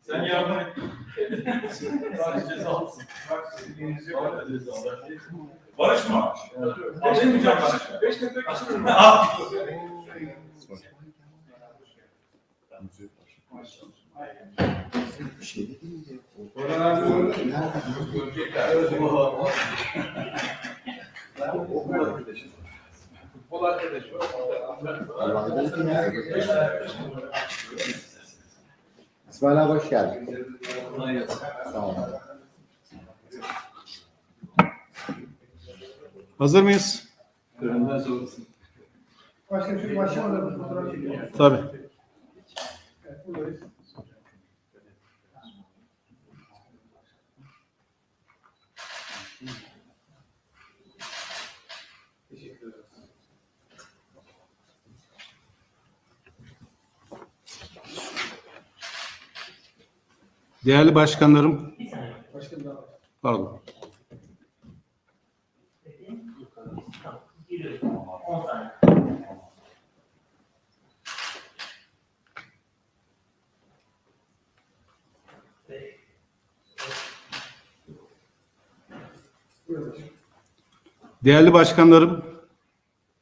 Sen yardım et. Sadece cezalısın. Bana da cezalar. Barış mı? Almayacağım Barış. Beş metre geçirir mi? İsmail abi hoş geldin. Sağ olun. Hazır mıyız? Başka bir şey başlamadan fotoğraf çekelim. Tabii. Evet, Değerli başkanlarım, pardon. Değerli başkanlarım,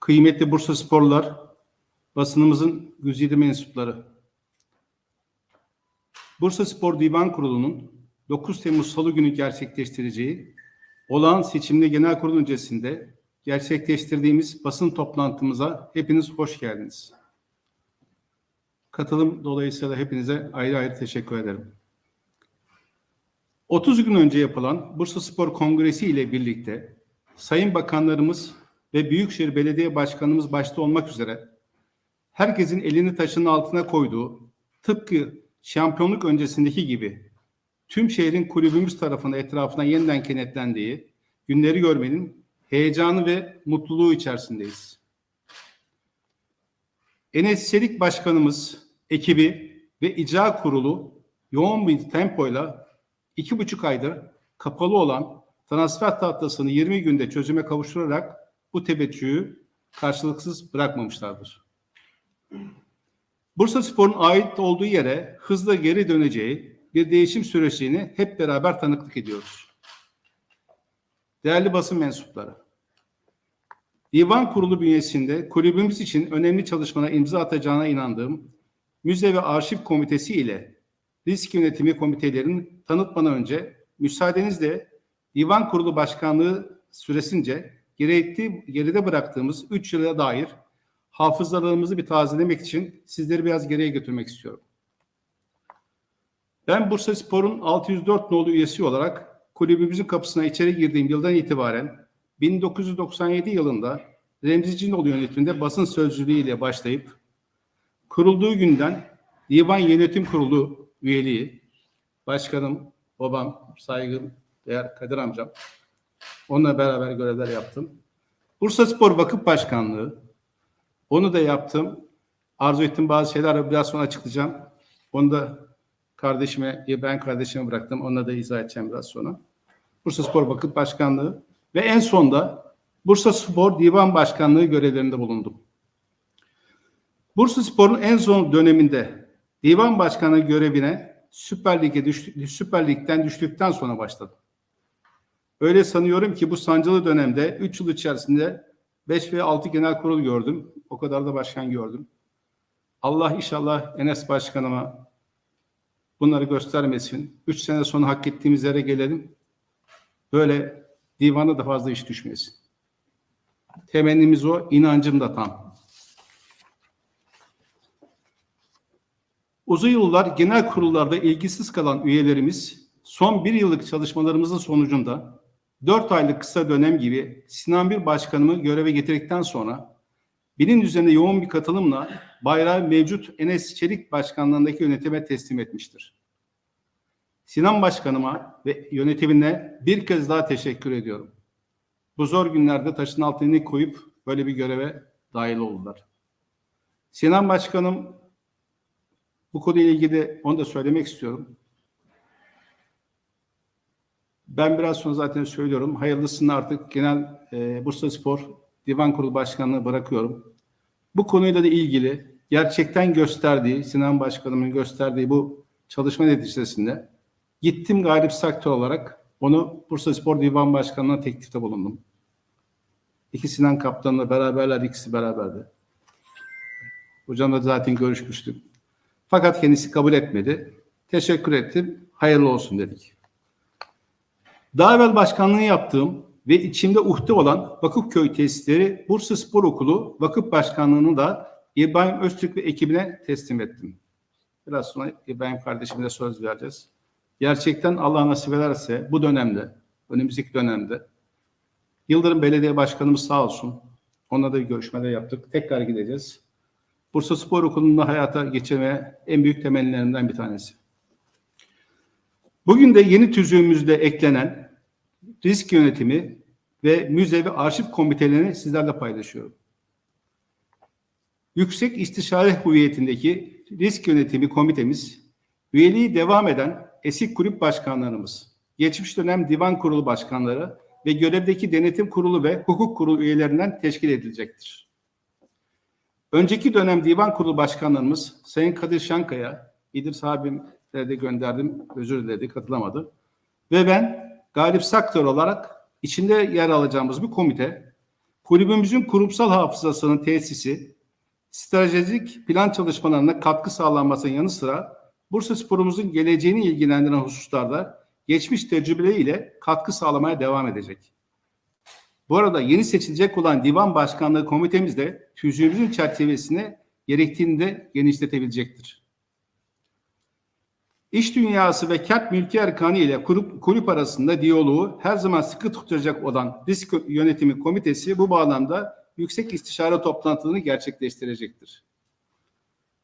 kıymetli Bursa Sporlar, basınımızın güzide mensupları. Bursa Spor Divan Kurulu'nun 9 Temmuz Salı günü gerçekleştireceği olağan seçimli genel kurul öncesinde gerçekleştirdiğimiz basın toplantımıza hepiniz hoş geldiniz. Katılım dolayısıyla hepinize ayrı ayrı teşekkür ederim. 30 gün önce yapılan Bursa Spor Kongresi ile birlikte Sayın Bakanlarımız ve Büyükşehir Belediye Başkanımız başta olmak üzere herkesin elini taşın altına koyduğu tıpkı şampiyonluk öncesindeki gibi tüm şehrin kulübümüz tarafından etrafına yeniden kenetlendiği günleri görmenin heyecanı ve mutluluğu içerisindeyiz. Enes Çelik Başkanımız, ekibi ve icra kurulu yoğun bir tempoyla iki buçuk aydır kapalı olan transfer tahtasını 20 günde çözüme kavuşturarak bu teveccühü karşılıksız bırakmamışlardır. Bursa Spor'un ait olduğu yere hızla geri döneceği bir değişim sürecini hep beraber tanıklık ediyoruz. Değerli basın mensupları, Divan Kurulu bünyesinde kulübümüz için önemli çalışmalara imza atacağına inandığım Müze ve Arşiv Komitesi ile Risk Yönetimi Komitelerinin tanıtmadan önce müsaadenizle Divan Kurulu Başkanlığı süresince gerekli, geride bıraktığımız 3 yıla dair hafızalarımızı bir tazelemek için sizleri biraz geriye götürmek istiyorum. Ben Bursa Spor'un 604 nolu üyesi olarak kulübümüzün kapısına içeri girdiğim yıldan itibaren 1997 yılında Remzi Cinoğlu yönetiminde basın sözcülüğü ile başlayıp kurulduğu günden Divan Yönetim Kurulu üyeliği, başkanım, babam, saygın, değer Kadir amcam, onunla beraber görevler yaptım. Bursa Spor Vakıf Başkanlığı, onu da yaptım. Arzu ettiğim bazı şeyler biraz sonra açıklayacağım. Onu da kardeşime, ben kardeşime bıraktım. Onunla da izah edeceğim biraz sonra. Bursa Spor Vakıf Başkanlığı ve en sonda Bursa Spor Divan Başkanlığı görevlerinde bulundum. Bursa Spor'un en son döneminde Divan Başkanı görevine Süper Lig'e düştü, Süper Lig'den düştükten sonra başladım. Öyle sanıyorum ki bu sancılı dönemde 3 yıl içerisinde 5 ve 6 genel kurul gördüm. O kadar da başkan gördüm. Allah inşallah Enes Başkanıma bunları göstermesin. 3 sene sonra hak ettiğimiz yere gelelim. Böyle divana da fazla iş düşmesin. Temennimiz o, inancım da tam. Uzun yıllar genel kurullarda ilgisiz kalan üyelerimiz son bir yıllık çalışmalarımızın sonucunda dört aylık kısa dönem gibi Sinan Bir Başkanımı göreve getirdikten sonra binin üzerinde yoğun bir katılımla bayrağı mevcut Enes Çelik Başkanlığındaki yönetime teslim etmiştir. Sinan Başkanıma ve yönetimine bir kez daha teşekkür ediyorum. Bu zor günlerde taşın altını koyup böyle bir göreve dahil oldular. Sinan Başkanım bu konuyla ilgili onu da söylemek istiyorum. Ben biraz sonra zaten söylüyorum. Hayırlısını artık genel e, Bursa Spor Divan Kurulu Başkanlığı bırakıyorum. Bu konuyla da ilgili gerçekten gösterdiği, Sinan Başkanımın gösterdiği bu çalışma neticesinde gittim galip saktör olarak onu Bursa Spor Divan Başkanı'na teklifte bulundum. İki Sinan Kaptan'la beraberler, ikisi beraberdi. Hocamla zaten görüşmüştük. Fakat kendisi kabul etmedi. Teşekkür ettim. Hayırlı olsun dedik. Daha evvel başkanlığı yaptığım ve içimde uhde olan Vakıfköy tesisleri Bursa Spor Okulu Vakıf Başkanlığı'nı da İbrahim Öztürk ve ekibine teslim ettim. Biraz sonra İbrahim kardeşime de söz vereceğiz. Gerçekten Allah nasip ederse bu dönemde, önümüzdeki dönemde Yıldırım Belediye Başkanımız sağ olsun. Onunla da bir görüşmeler yaptık. Tekrar gideceğiz. Bursa Spor Okulu'nda hayata geçirmeye en büyük temellerimden bir tanesi. Bugün de yeni tüzüğümüzde eklenen risk yönetimi ve müze ve arşiv komitelerini sizlerle paylaşıyorum. Yüksek İstişare Hüviyetindeki risk yönetimi komitemiz, üyeliği devam eden eski kulüp başkanlarımız, geçmiş dönem divan kurulu başkanları ve görevdeki denetim kurulu ve hukuk kurulu üyelerinden teşkil edilecektir. Önceki dönem divan kurulu başkanlarımız Sayın Kadir Şankaya, İdris abim de gönderdim, özür diledi, katılamadı. Ve ben Galip Saktör olarak içinde yer alacağımız bir komite, kulübümüzün kurumsal hafızasının tesisi, stratejik plan çalışmalarına katkı sağlanmasının yanı sıra Bursa sporumuzun geleceğini ilgilendiren hususlarda geçmiş tecrübeleriyle katkı sağlamaya devam edecek. Bu arada yeni seçilecek olan divan başkanlığı komitemiz de tüzüğümüzün çerçevesini gerektiğinde genişletebilecektir. İş dünyası ve kent mülki erkanı ile kulüp, kulüp arasında diyaloğu her zaman sıkı tutacak olan risk yönetimi komitesi bu bağlamda yüksek istişare toplantılarını gerçekleştirecektir.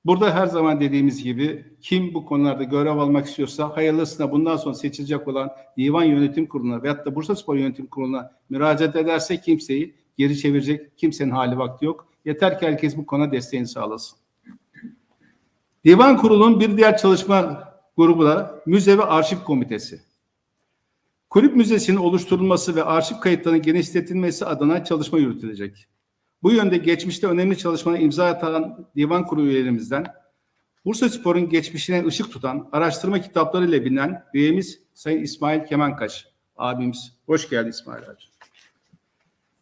Burada her zaman dediğimiz gibi kim bu konularda görev almak istiyorsa hayırlısına bundan sonra seçilecek olan Divan Yönetim Kurulu'na veyahut da Bursa Spor Yönetim Kurulu'na müracaat ederse kimseyi geri çevirecek kimsenin hali vakti yok. Yeter ki herkes bu konuda desteğini sağlasın. Divan Kurulu'nun bir diğer çalışma grubu Müze ve Arşiv Komitesi. Kulüp müzesinin oluşturulması ve arşiv kayıtlarının genişletilmesi adına çalışma yürütülecek. Bu yönde geçmişte önemli çalışmalara imza atan divan kurulu üyelerimizden Bursa Spor'un geçmişine ışık tutan araştırma kitapları ile bilinen üyemiz Sayın İsmail Kemankaş abimiz. Hoş geldin İsmail abi.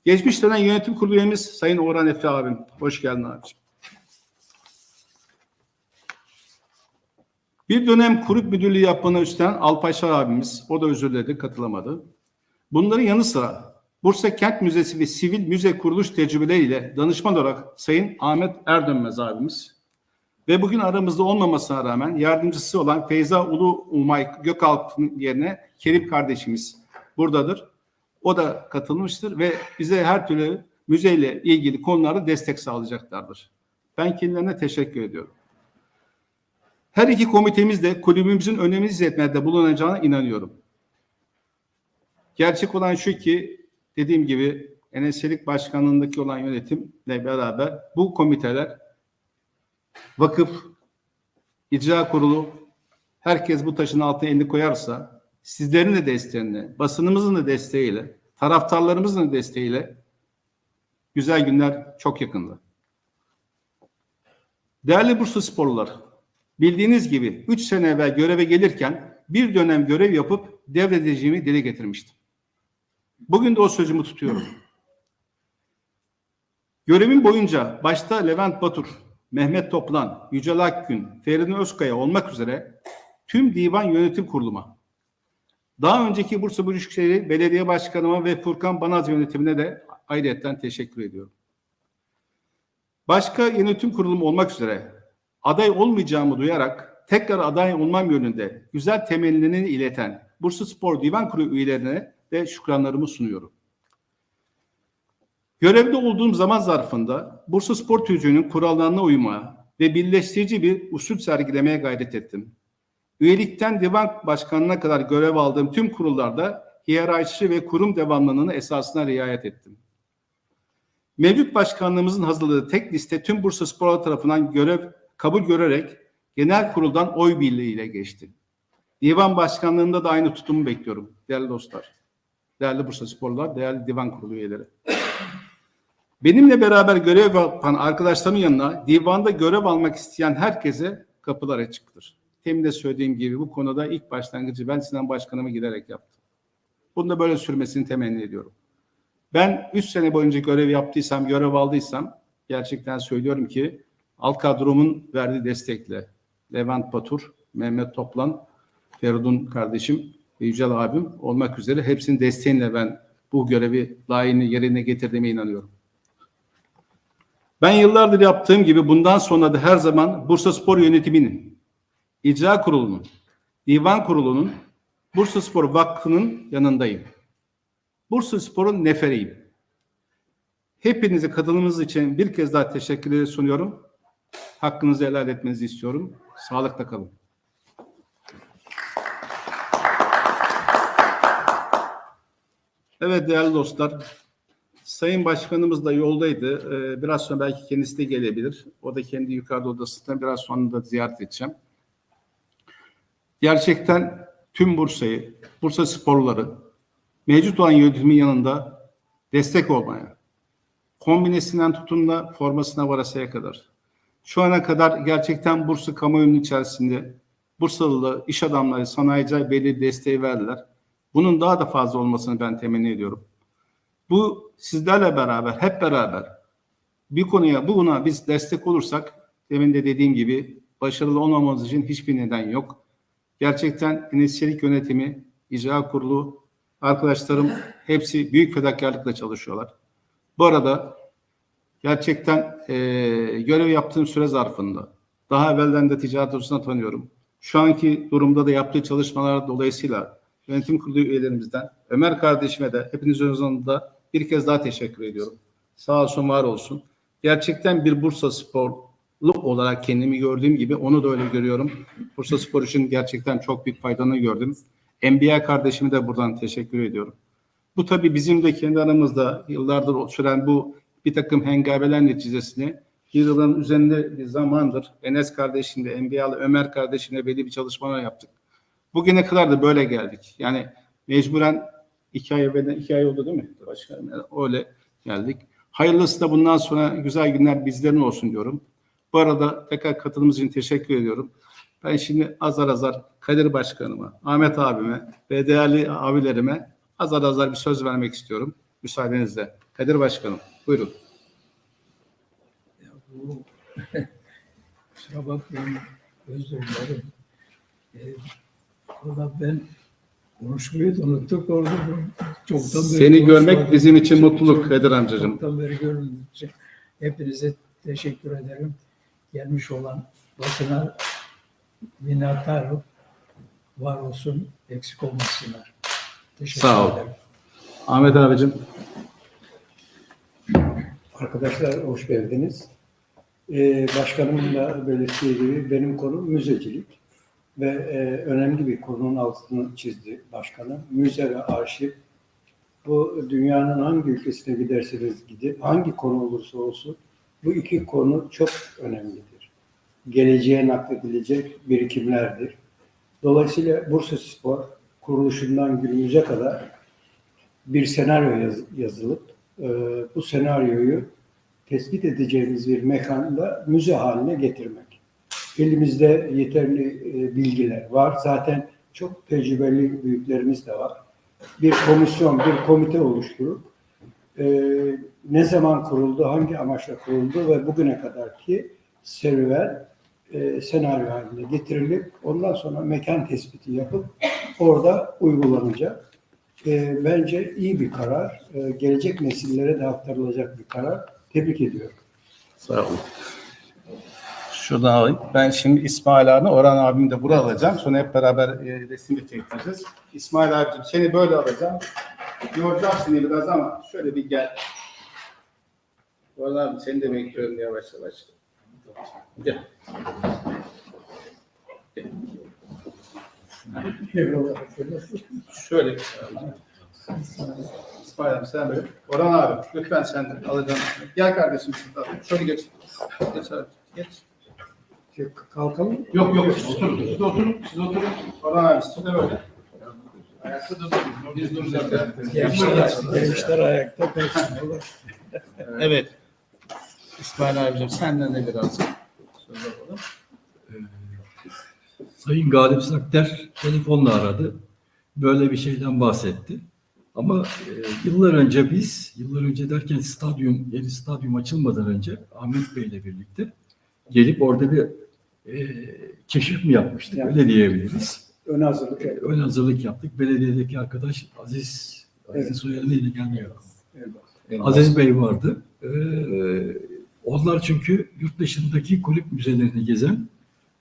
Geçmiş dönem yönetim kurulu üyemiz Sayın Orhan Efe abim. Hoş geldin abiciğim. Bir dönem kulüp müdürlüğü yapmanı üstlenen Alpaşar abimiz. O da özür diledi, katılamadı. Bunların yanı sıra Bursa Kent Müzesi ve Sivil Müze Kuruluş tecrübeleriyle danışman olarak Sayın Ahmet Erdönmez abimiz ve bugün aramızda olmamasına rağmen yardımcısı olan Feyza Ulu Umay Gökalp'ın yerine Kerim kardeşimiz buradadır. O da katılmıştır ve bize her türlü müzeyle ilgili konularda destek sağlayacaklardır. Ben kendilerine teşekkür ediyorum. Her iki komitemiz de kulübümüzün önemli hizmetlerde bulunacağına inanıyorum. Gerçek olan şu ki dediğim gibi Eneselik Başkanlığındaki olan yönetimle beraber bu komiteler vakıf, icra kurulu herkes bu taşın altına elini koyarsa sizlerin de desteğiyle, basınımızın da desteğiyle, taraftarlarımızın da desteğiyle güzel günler çok yakında. Değerli Bursa sporlular, bildiğiniz gibi 3 sene evvel göreve gelirken bir dönem görev yapıp devredeceğimi dile getirmiştim. Bugün de o sözümü tutuyorum. Görevim boyunca başta Levent Batur, Mehmet Toplan, Yücel Akgün, Feridun Özkaya olmak üzere tüm divan yönetim kuruluma, daha önceki Bursa Büyükşehir Belediye Başkanıma ve Furkan Banaz yönetimine de ayrıyetten teşekkür ediyorum. Başka yönetim kurulum olmak üzere aday olmayacağımı duyarak tekrar aday olmam yönünde güzel temelini ileten Bursa Spor Divan Kurulu üyelerine de şükranlarımı sunuyorum. Görevde olduğum zaman zarfında Bursa Spor Tüzüğü'nün kurallarına uymaya ve birleştirici bir usul sergilemeye gayret ettim. Üyelikten divan başkanına kadar görev aldığım tüm kurullarda hiyerarşi ve kurum devamlılığını esasına riayet ettim. Mevcut başkanlığımızın hazırladığı tek liste tüm Bursa Spor tarafından görev kabul görerek genel kuruldan oy birliğiyle geçti. Divan başkanlığında da aynı tutumu bekliyorum değerli dostlar. Değerli Bursa Sporlar, değerli divan kurulu üyeleri. Benimle beraber görev yapan arkadaşlarımın yanına divanda görev almak isteyen herkese kapılar açıktır. Temin de söylediğim gibi bu konuda ilk başlangıcı ben Sinan Başkanıma giderek yaptım. Bunu da böyle sürmesini temenni ediyorum. Ben 3 sene boyunca görev yaptıysam, görev aldıysam gerçekten söylüyorum ki alt kadromun verdiği destekle Levent Batur, Mehmet Toplan, Feridun kardeşim ve Yücel abim olmak üzere hepsinin desteğiyle ben bu görevi layığını yerine getirdiğime inanıyorum. Ben yıllardır yaptığım gibi bundan sonra da her zaman Bursa Spor Yönetimi'nin, İcra Kurulu'nun, Divan Kurulu'nun, Bursa Spor Vakfı'nın yanındayım. Bursa Spor'un neferiyim. Hepinize katılımınız için bir kez daha teşekkürler sunuyorum. Hakkınızı helal etmenizi istiyorum. Sağlıkla kalın. Evet değerli dostlar, Sayın Başkanımız da yoldaydı. Ee, Biraz sonra belki kendisi de gelebilir. O da kendi yukarıda odasında biraz sonra da ziyaret edeceğim. Gerçekten tüm Bursa'yı, Bursa sporları mevcut olan yönetimin yanında destek olmaya, kombinesinden tutun da formasına varasaya kadar. Şu ana kadar gerçekten Bursa kamuoyunun içerisinde Bursalı iş adamları, sanayiciler belli desteği verdiler. Bunun daha da fazla olmasını ben temenni ediyorum. Bu sizlerle beraber, hep beraber bir konuya, buna biz destek olursak, demin de dediğim gibi başarılı olmamamız için hiçbir neden yok. Gerçekten Enes Çelik yönetimi, icra kurulu, arkadaşlarım hepsi büyük fedakarlıkla çalışıyorlar. Bu arada gerçekten eee, görev yaptığım süre zarfında daha evvelden de ticaret odasına tanıyorum. Şu anki durumda da yaptığı çalışmalar dolayısıyla yönetim kurulu üyelerimizden Ömer kardeşime de hepinizin önünde bir kez daha teşekkür ediyorum. Sağ olsun, var olsun. Gerçekten bir Bursa sporlu olarak kendimi gördüğüm gibi onu da öyle görüyorum. Bursa Spor için gerçekten çok büyük faydanı gördüm. NBA kardeşime de buradan teşekkür ediyorum. Bu tabii bizim de kendi aramızda yıllardır süren bu bir takım hengameler neticesinde bir yılın üzerinde bir zamandır Enes kardeşimle, NBA'lı Ömer kardeşimle belli bir çalışmalar yaptık. Bugüne kadar da böyle geldik. Yani mecburen iki ay evvelden iki ay oldu değil mi? Yani öyle geldik. Hayırlısı da bundan sonra güzel günler bizlerin olsun diyorum. Bu arada tekrar katılımınız için teşekkür ediyorum. Ben şimdi azar azar Kadir Başkanıma, Ahmet abime ve değerli abilerime azar azar bir söz vermek istiyorum. Müsaadenizle. Kadir Başkanım buyurun. Bu kusura bakmayın özür dilerim. Ee, valla ben konuşmayı da unuttuk orada. Çoktan beri Seni görmek bizim için Çok- mutluluk çok- Kadir amcacığım. Çoktan beri için hepinize teşekkür ederim. Gelmiş olan basına minnettarım. Var olsun, eksik olmasınlar. Teşekkür Sağ ol. ederim. Ahmet abicim. Arkadaşlar hoş geldiniz. Ee, başkanımın da belirttiği gibi benim konum müzecilik ve e, önemli bir konunun altını çizdi başkanım. Müze ve arşiv. Bu dünyanın hangi ülkesine giderseniz gidin, hangi konu olursa olsun bu iki konu çok önemlidir. Geleceğe nakledilecek birikimlerdir. Dolayısıyla Bursa Spor kuruluşundan günümüze kadar bir senaryo yaz- yazılıp e, bu senaryoyu tespit edeceğimiz bir mekanda müze haline getirmek. Elimizde yeterli e, bilgiler var. Zaten çok tecrübeli büyüklerimiz de var. Bir komisyon, bir komite oluşturup e, ne zaman kuruldu, hangi amaçla kuruldu ve bugüne kadarki serüven e, senaryo haline getirilip ondan sonra mekan tespiti yapıp orada uygulanacak. E, bence iyi bir karar. E, gelecek nesillere de aktarılacak bir karar. Tebrik ediyorum. Sağ olun. Şuradan alayım. Ben şimdi İsmail abi, Orhan abimi de buraya alacağım. Sonra hep beraber e, resim de çektireceğiz. İsmail abicim seni böyle alacağım. Yoracağım seni biraz ama şöyle bir gel. Orhan abi seni de bekliyorum yavaş yavaş. Gel. Şöyle. İsmail abi sen böyle. Orhan abi lütfen sen de alacağım. Gel kardeşim şuradan. Şöyle geç. Geç abi. Geç. Kalkalım. Yok yok oturun. Siz oturun. Siz oturun. Orhan abi siz de böyle. Ayakta dururuz. Biz duracağız. Gençler, gençler ayakta. Evet. İsmail abicim senden de biraz söz alalım. Sayın Galip Sakter telefonla aradı. Böyle bir şeyden bahsetti. Ama e, yıllar önce biz, yıllar önce derken stadyum, yeni stadyum açılmadan önce Ahmet Bey ile birlikte gelip orada bir e, keşif mi yapmıştık? Yani. Öyle diyebiliriz. Ön hazırlık. evet. Ön hazırlık yaptık. Belediyedeki arkadaş Aziz, Aziz Evet. soyadı neydi gelmiyor. Evet. Aziz Bey vardı. Ee, onlar çünkü yurt dışındaki kulüp müzelerini gezen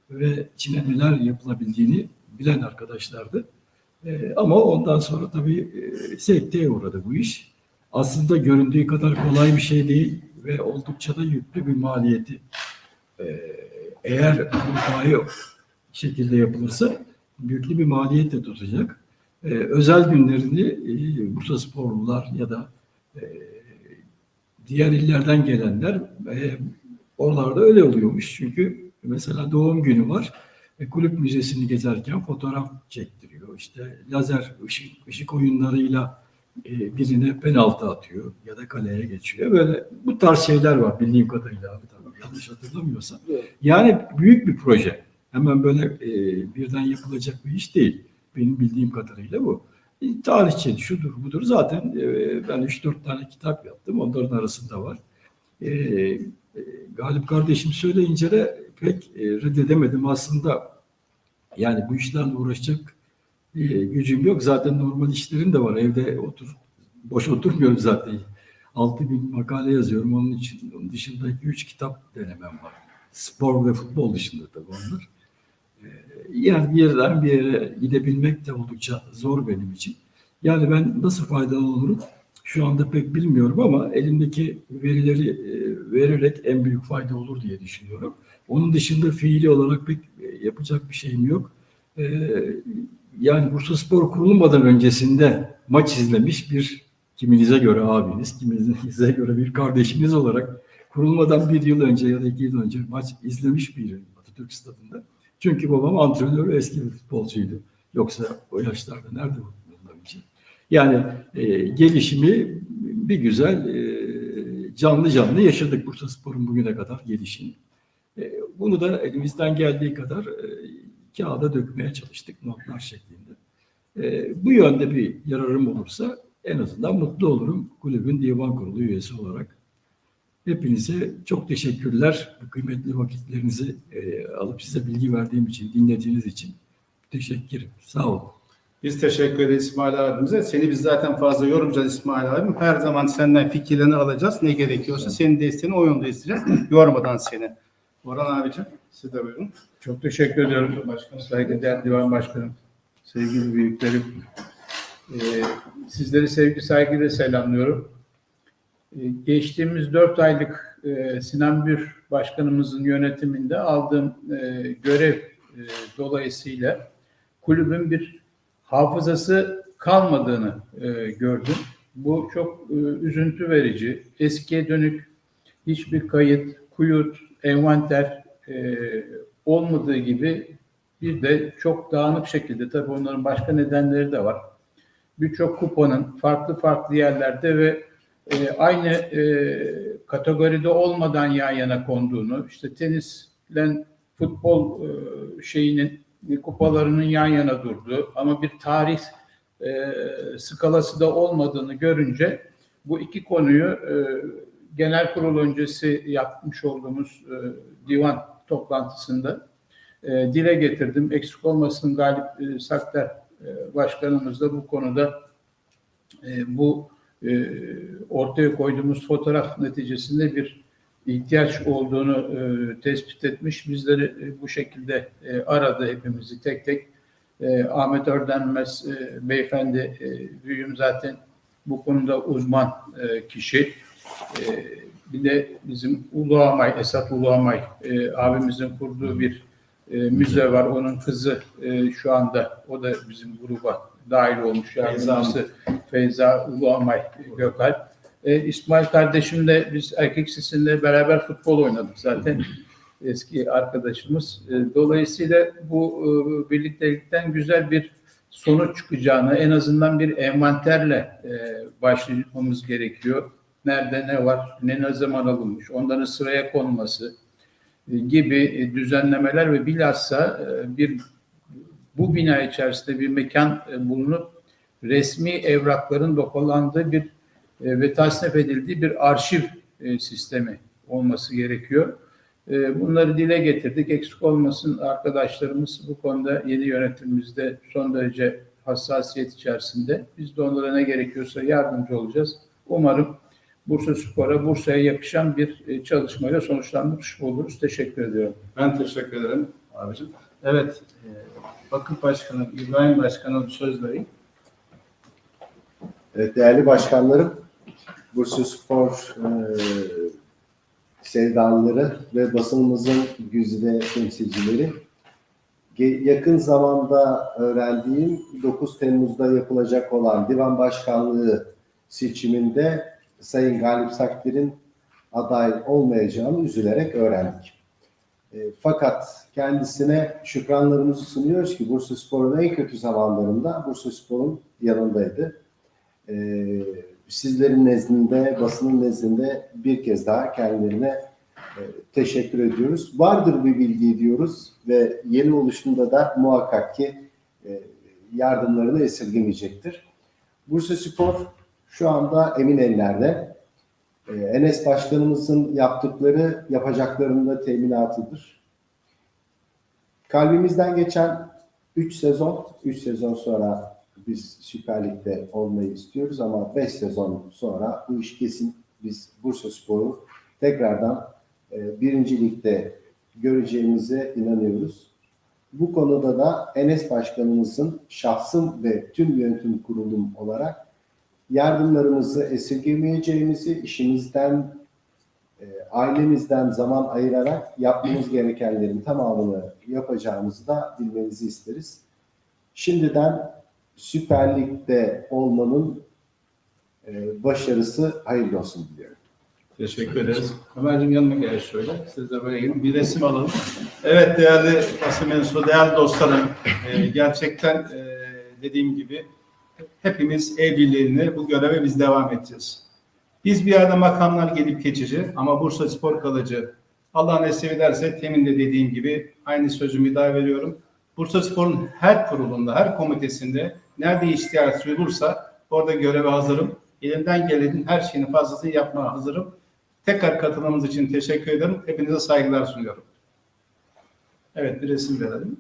ve içine neler yapılabildiğini bilen arkadaşlardı. Ee, ama ondan sonra tabii e, sekteye uğradı bu iş. Aslında göründüğü kadar kolay bir şey değil ve oldukça da yüklü bir maliyeti. Ee, eğer bu şekilde yapılırsa yüklü bir maliyet de tutacak. Ee, özel günlerini e, Bursa sporlular ya da e, diğer illerden gelenler e, oralarda öyle oluyormuş. Çünkü mesela doğum günü var. E, kulüp müzesini gezerken fotoğraf çektiriyor. İşte lazer ışık, ışık oyunlarıyla e, birine penaltı atıyor ya da kaleye geçiyor. Böyle bu tarz şeyler var bildiğim kadarıyla abi tabii yanlış hatırlamıyorsam. Yani büyük bir proje. Hemen böyle e, birden yapılacak bir iş değil. Benim bildiğim kadarıyla bu. E, tarihçe şudur budur. Zaten e, ben 3-4 tane kitap yaptım. Onların arasında var. E, e, Galip kardeşim söyleyince de pek e, reddedemedim aslında. Yani bu işlerle uğraşacak e, gücüm yok. Zaten normal işlerim de var. Evde otur, boş oturmuyorum zaten. 6 bin makale yazıyorum. Onun için onun dışında 2-3 kitap denemem var. Spor ve futbol dışında tabii onlar. E, yani bir yerden bir yere gidebilmek de oldukça zor benim için. Yani ben nasıl faydalı olurum? Şu anda pek bilmiyorum ama elimdeki verileri e, vererek en büyük fayda olur diye düşünüyorum. Onun dışında fiili olarak pek e, yapacak bir şeyim yok. E, yani Bursa Spor kurulmadan öncesinde maç izlemiş bir kiminize göre abiniz, kiminize göre bir kardeşiniz olarak kurulmadan bir yıl önce ya da iki yıl önce maç izlemiş bir Atatürk Stadı'nda. Çünkü babam antrenör eski bir futbolcuydu. Yoksa o yaşlarda nerede için? Yani e, gelişimi bir güzel e, canlı canlı yaşadık Bursa Spor'un bugüne kadar gelişini. E, bunu da elimizden geldiği kadar e, kağıda dökmeye çalıştık notlar şeklinde. E, bu yönde bir yararım olursa en azından mutlu olurum kulübün divan kurulu üyesi olarak. Hepinize çok teşekkürler. Bu kıymetli vakitlerinizi e, alıp size bilgi verdiğim için, dinlediğiniz için teşekkür. Sağ olun. Biz teşekkür ederiz İsmail abimize. Seni biz zaten fazla yormayacağız İsmail abim. Her zaman senden fikirlerini alacağız. Ne gerekiyorsa senin desteğini o yönde isteyeceğiz. Yormadan seni. Orhan abicim siz de buyurun. Çok teşekkür ediyorum. Saygıdeğer Divan Başkanım, sevgili büyüklerim. Ee, sizleri sevgi saygıyla selamlıyorum. Ee, geçtiğimiz dört aylık e, Sinan Bür Başkanımızın yönetiminde aldığım e, görev e, dolayısıyla kulübün bir hafızası kalmadığını e, gördüm. Bu çok e, üzüntü verici. Eskiye dönük hiçbir kayıt, kuyut, envanter e, olmadığı gibi bir de çok dağınık şekilde tabii onların başka nedenleri de var. Birçok kupanın farklı farklı yerlerde ve e, aynı e, kategoride olmadan yan yana konduğunu, işte tenisle futbol e, şeyinin kupalarının yan yana durduğu ama bir tarih e, skalası da olmadığını görünce bu iki konuyu e, genel kurul öncesi yapmış olduğumuz e, divan toplantısında e, dile getirdim. Eksik olmasın Galip e, Sakter e, Başkanımız da bu konuda e, bu e, ortaya koyduğumuz fotoğraf neticesinde bir ihtiyaç olduğunu e, tespit etmiş. Bizleri e, bu şekilde e, aradı hepimizi tek tek. E, Ahmet Ördenmez e, beyefendi e, büyüğüm zaten bu konuda uzman e, kişi. E, bir de bizim Uluamay, Esat Uluamay e, abimizin kurduğu bir e, müze var. Onun kızı e, şu anda o da bizim gruba dahil olmuş yardımcısı Feyza Uluamay Gökalp. E, İsmail kardeşimle biz erkek sesinde beraber futbol oynadık zaten eski arkadaşımız. E, dolayısıyla bu e, birliktelikten güzel bir sonuç çıkacağını en azından bir envanterle e, başlamamız gerekiyor. Nerede ne var, ne ne zaman alınmış, onların sıraya konması e, gibi e, düzenlemeler ve bilhassa e, bir bu bina içerisinde bir mekan e, bulunup resmi evrakların depolandığı bir e, ve tasnif edildiği bir arşiv e, sistemi olması gerekiyor. E, bunları dile getirdik. Eksik olmasın arkadaşlarımız bu konuda yeni yönetimimizde son derece hassasiyet içerisinde. Biz de onlara ne gerekiyorsa yardımcı olacağız. Umarım Bursa Spor'a, Bursa'ya yakışan bir çalışmayla sonuçlanmış oluruz. Teşekkür ediyorum. Ben teşekkür ederim abicim. Evet, e, Vakıf Başkanı İbrahim Başkan'a söz vereyim. Evet, değerli başkanlarım, Bursa Spor e, sevdalıları ve basınımızın güzide temsilcileri. Yakın zamanda öğrendiğim 9 Temmuz'da yapılacak olan Divan Başkanlığı seçiminde Sayın Galip Sakdir'in aday olmayacağını üzülerek öğrendik. E, fakat kendisine şükranlarımızı sunuyoruz ki Bursa Spor'un en kötü zamanlarında Bursa Spor'un yanındaydı. Ee, sizlerin nezdinde, basının nezdinde bir kez daha kendilerine e, teşekkür ediyoruz. Vardır bir bilgi diyoruz ve yeni oluşunda da muhakkak ki e, yardımlarını esirgemeyecektir. Bursa Spor şu anda emin ellerde. E, Enes Başkanımızın yaptıkları yapacaklarının da teminatıdır. Kalbimizden geçen 3 sezon, 3 sezon sonra biz Süper Lig'de olmayı istiyoruz ama 5 sezon sonra bu iş kesin biz Bursa Spor'u tekrardan e, birinci ligde göreceğimize inanıyoruz. Bu konuda da Enes Başkanımızın şahsım ve tüm yönetim kurulum olarak yardımlarımızı esirgemeyeceğimizi, işimizden, e, ailemizden zaman ayırarak yapmamız gerekenlerin tamamını yapacağımızı da bilmenizi isteriz. Şimdiden Süper Lig'de olmanın e, başarısı hayırlı olsun diliyorum. Teşekkür ederiz. Ömerciğim yanıma gel şöyle. Siz de böyle gelin. Bir resim alalım. Evet değerli basın mensubu, değerli dostlarım. e, gerçekten e, dediğim gibi hepimiz el bu göreve biz devam edeceğiz. Biz bir yerde makamlar gelip geçici ama Bursa Spor kalıcı. Allah nasip ederse temin de dediğim gibi aynı sözümü daha veriyorum. Bursa Spor'un her kurulunda, her komitesinde nerede ihtiyaç duyulursa orada göreve hazırım. Elimden gelenin her şeyini fazlasını yapmaya hazırım. Tekrar katılımınız için teşekkür ederim. Hepinize saygılar sunuyorum. Evet bir resim verelim.